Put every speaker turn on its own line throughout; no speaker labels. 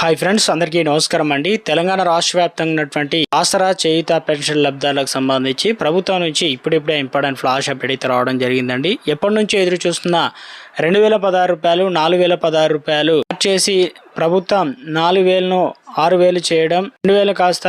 Hi friends అందరికీ నమస్కారం అండి. తెలంగాణ రాష్ట్ర వ్యాప్తంగా ఉన్నటువంటి ఆసరా చేయుత పెన్షన్ లబ్ధాలకు సంబంధించి ప్రభుత్వం నుంచి ఇప్పుడిప్పుడే ఇంపార్టెంట్ ఫ్లాష్ అప్డేట్ రావడం జరిగిందండి. ఎప్పటి నుంచి ఎదురు చూస్తున్న రెండు వేల పదహారు రూపాయలు నాలుగు వేల పదహారు రూపాయలు చేసి ప్రభుత్వం నాలుగు వేలను ఆరు వేలు చేయడం రెండు వేలు కాస్త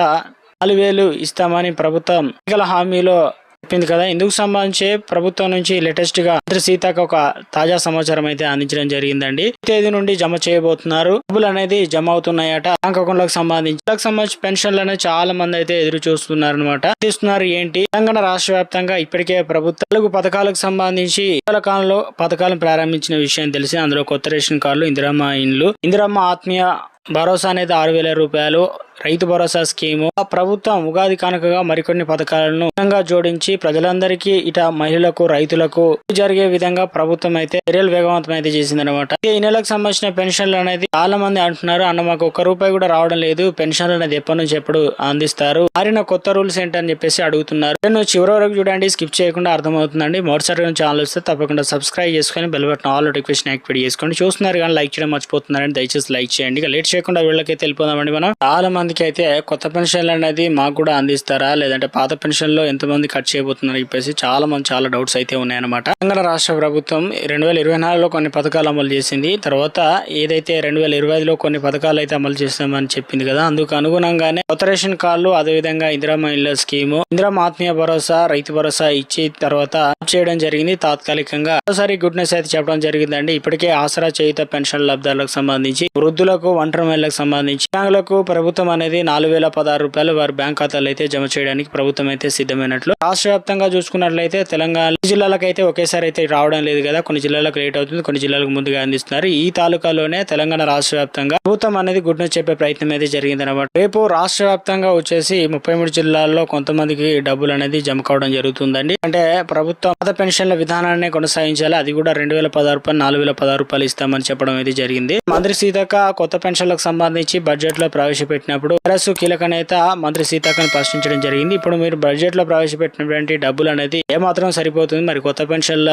నాలుగు వేలు ఇస్తామని ప్రభుత్వం ఎన్నికల హామీలో చెప్పింది కదా. ఇందుకు సంబంధించి ప్రభుత్వం నుంచి లేటెస్ట్గా మంత్రి సీతకు ఒక తాజా సమాచారం అయితే అందించడం జరిగిందండి. తేదీ నుండి జమ చేయబోతున్నారు. డబ్బులు అనేది జమ అవుతున్నాయట. బ్యాంక్ అకౌంట్లకు సంబంధించి సంబంధించి పెన్షన్లు అనేది చాలా మంది అయితే ఎదురు చూస్తున్నారు అనమాట తీస్తున్నారు ఏంటి? తెలంగాణ రాష్ట్ర వ్యాప్తంగా ఇప్పటికే ప్రభుత్వ తెలుగు పథకాలకు సంబంధించి ఇటీవల కాలంలో పథకాలను ప్రారంభించిన విషయం తెలిసి అందులో కొత్త రేషన్ కార్డులు ఇందిరమ్మ ఇండ్లు ఇందిరమ్మ ఆత్మీయ భరోసా అనేది ఆరు వేల రూపాయలు. రైతు భరోసా స్కీము. ప్రభుత్వం ఉగాది కానుకగా మరికొన్ని పథకాలను జోడించి ప్రజలందరికీ ఇట మహిళలకు రైతులకు జరిగే విధంగా ప్రభుత్వం అయితే చర్యలు వేగవంతం అయితే చేసింది అనమాట ఈ నెలకు సంబంధించిన పెన్షన్లు అనేది చాలా మంది అంటున్నారు. అన్న మాకు ఒక్క రూపాయి కూడా రావడం లేదు. పెన్షన్లు అనేది ఎప్పటి నుంచి ఎప్పుడు అందిస్తారు? మారిన కొత్త రూల్స్ ఏంటని చెప్పేసి అడుగుతున్నారు. నేను చివరి వరకు చూడండి. స్కిప్ చేయకుండా అర్థమవుతుందండి. మొదటిసారి ఛానల్ వస్తే తప్పకుండా సబ్స్క్రైబ్ చేసుకొని bell button all notification activate చేసుకోండి. చూస్తున్నారు కానీ లైక్ చేయడం మర్చిపోతున్నారని దయచేసి లైక్ చేయండి. లేట్ చేయకుండా వీళ్ళకైతే వెళ్ళిపోదామండి మనం. చాలా మందికి అయితే కొత్త పెన్షన్లు అనేది మాకు కూడా అందిస్తారా? లేదంటే పాత పెన్షన్లో ఎంతమంది కట్ చేయబోతున్నారు చెప్పేసి చాలా మంది చాలా డౌట్స్ అయితే ఉన్నాయన్నమాట. తెలంగాణ రాష్ట్ర ప్రభుత్వం రెండు వేల ఇరవై నాలుగులో కొన్ని పథకాలు అమలు చేసింది. తర్వాత ఏదైతే రెండు వేల ఇరవై ఐదులో కొన్ని పథకాలు అయితే అమలు చేస్తామని చెప్పింది కదా అందుకు అనుగుణంగానే కొత్త రేషన్ కార్డులు అదేవిధంగా ఇందిరా మహిళ స్కీము ఇందిరా ఆత్మీయ భరోసా రైతు భరోసా ఇచ్చి తర్వాత చేయడం జరిగింది. తాత్కాలికంగా మరోసారి గుడ్ న్యూస్ అయితే చెప్పడం జరిగిందండి. ఇప్పటికే ఆసరా చేయుత పెన్షన్ లబ్ధాలకు సంబంధించి వృద్ధులకు ఒంటరి మహిళలకు సంబంధించి దివ్యాంగులకు ప్రభుత్వం అనేది నాలుగు వేల పదహారు రూపాయలు వారి బ్యాంక్ ఖాతాలు అయితే జమ చేయడానికి ప్రభుత్వం అయితే సిద్ధమైనట్లు. రాష్ట్ర వ్యాప్తంగా చూసుకున్నట్లయితే తెలంగాణ జిల్లాలకు అయితే ఒకేసారి అయితే రావడం లేదు కదా. కొన్ని జిల్లాలకు లేట్ అవుతుంది కొన్ని జిల్లాలకు ముందుగా అందిస్తున్నారు. ఈ తాలూకాలోనే తెలంగాణ రాష్ట్ర వ్యాప్తంగా ప్రభుత్వం అనేది గుడ్ న్యూస్ చెప్పే ప్రయత్నం అయితే జరిగింది అనమాట రేపు రాష్ట్ర వ్యాప్తంగా వచ్చేసి ముప్పై మూడు జిల్లాల్లో కొంతమందికి డబ్బులు అనేది జమ కావడం జరుగుతుందండి. అంటే ప్రభుత్వం పాత పెన్షన్ల విధానాన్ని కొనసాగించాలి. అది కూడా రెండు వేల పదహారు రూపాయలు నాలుగు వేల పదహారు రూపాయలు ఇస్తామని చెప్పడం అయితే జరిగింది. మంత్రి సీతక్క కొత్త పెన్షన్లకు సంబంధించి బడ్జెట్లో ప్రవేశపెట్టినప్పుడు టీఆర్ఎస్ కీలక నేత మంత్రి సీతక్కను ప్రశ్నించడం జరిగింది. ఇప్పుడు మీరు బడ్జెట్లో ప్రవేశపెట్టినటువంటి డబ్బులు అనేది ఏమాత్రం సరిపోతుంది? మరి కొత్త పెన్షన్ల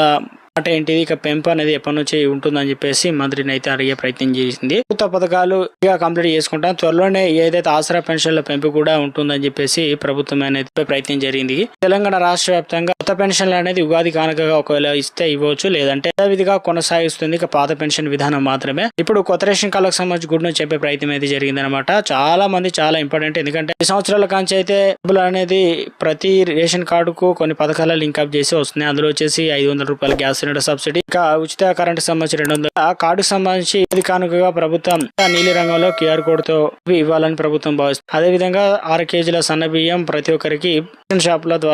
అంటే ఏంటిది? ఇక పెంపు అనేది ఎప్పటి నుంచి ఉంటుందని చెప్పేసి మంత్రిని అయితే అడిగే ప్రయత్నం చేసింది. కొత్త పథకాలు ఇక కంప్లీట్ చేసుకుంటాం. త్వరలోనే ఏదైతే ఆసరా పెన్షన్ల పెంపు కూడా ఉంటుందని చెప్పేసి ప్రభుత్వం అనేది ప్రయత్నం జరిగింది. తెలంగాణ రాష్ట్ర వ్యాప్తంగా కొత్త పెన్షన్లు అనేది ఉగాది కానుకగా ఒకవేళ ఇస్తే ఇవ్వచ్చు. లేదంటే యథావిధిగా కొనసాగిస్తుంది. ఇక పాత పెన్షన్ విధానం మాత్రమే. ఇప్పుడు కొత్త రేషన్ కార్డులకు సంబంధించి గుడ్ నుంచి చెప్పే ప్రయత్నం అయితే జరిగింది అనమాట చాలా మంది చాలా ఇంపార్టెంట్ ఎందుకంటే ఈ సంవత్సరాల కాంచి అయితే డబ్బులు అనేది ప్రతి రేషన్ కార్డుకు కొన్ని పథకాల లింక్ అప్ చేసి వస్తున్నాయి. అందులో వచ్చేసి ఐదు వందల రూపాయల గ్యాస్ సిలిండర్ సబ్సిడీ ఇంకా ఉచిత కరెంటు సంబంధించి రెండు వందల. కార్డు కార్డుకు సంబంధించి ఇది కానుకగా ప్రభుత్వం నీలి రంగంలో క్యూఆర్ కోడ్తో ఇవ్వాలని ప్రభుత్వం భావిస్తుంది. అదే విధంగా ఆరు కేజీల సన్న బియ్యం ప్రతి ఒక్కరికి షాపుల ద్వారా